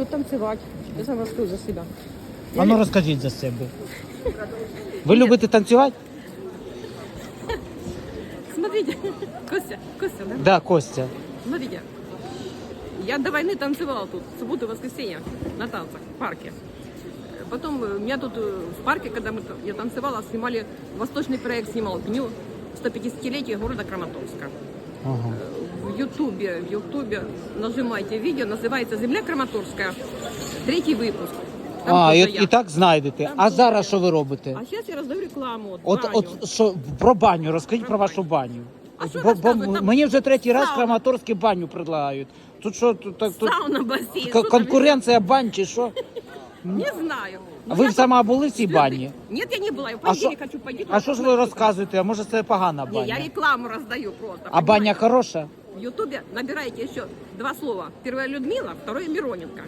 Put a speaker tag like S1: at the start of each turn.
S1: Тут танцевать. Я сам расскажу за себя.
S2: А ну розкажіть за себе. Ви любите танцювати?
S1: Смотрите, Костя, Костя, да?
S2: Да, Костя.
S1: Смотрите, я до войны танцевала тут, в субботу воскресенье на танцах в парке. Потом э, меня тут э, в парке, когда мы, я танцевала, снимали, восточный проект снимал к дню 150-летия города Краматорска.
S2: Ага.
S1: В Ютубе, в Ютубе нажимайте видео, называется «Земля Краматорская». Третий выпуск. Там
S2: А,
S1: тоже
S2: і,
S1: я.
S2: і так знайдете.
S1: Там
S2: А
S1: тоже
S2: зараз що ви робите?
S1: А сейчас я раздаю рекламу.
S2: От,
S1: баню.
S2: от що про баню, розкажіть
S1: Про
S2: про вашу баню.
S1: А що
S2: бо, бо
S1: розказувати? Там
S2: мені вже третій раз
S1: сауна.
S2: Краматорські баню предлагають. Тут що, тут, так, тут
S1: Сауна, бассейн.
S2: к-
S1: там
S2: конкуренція бань чи що?
S1: Не знаю.
S2: А ви сама були в цій бані?
S1: Нет, я не была. Я в
S2: А
S1: понедельник
S2: що-
S1: хочу пойти.
S2: А що ж ви розказуєте? А може це погана
S1: Не, я
S2: баня?
S1: рекламу раздаю просто.
S2: А баня
S1: понимаете?
S2: хороша?
S1: В Ютубе набирайте еще два слова. Первое Людмила, второе Мироненко.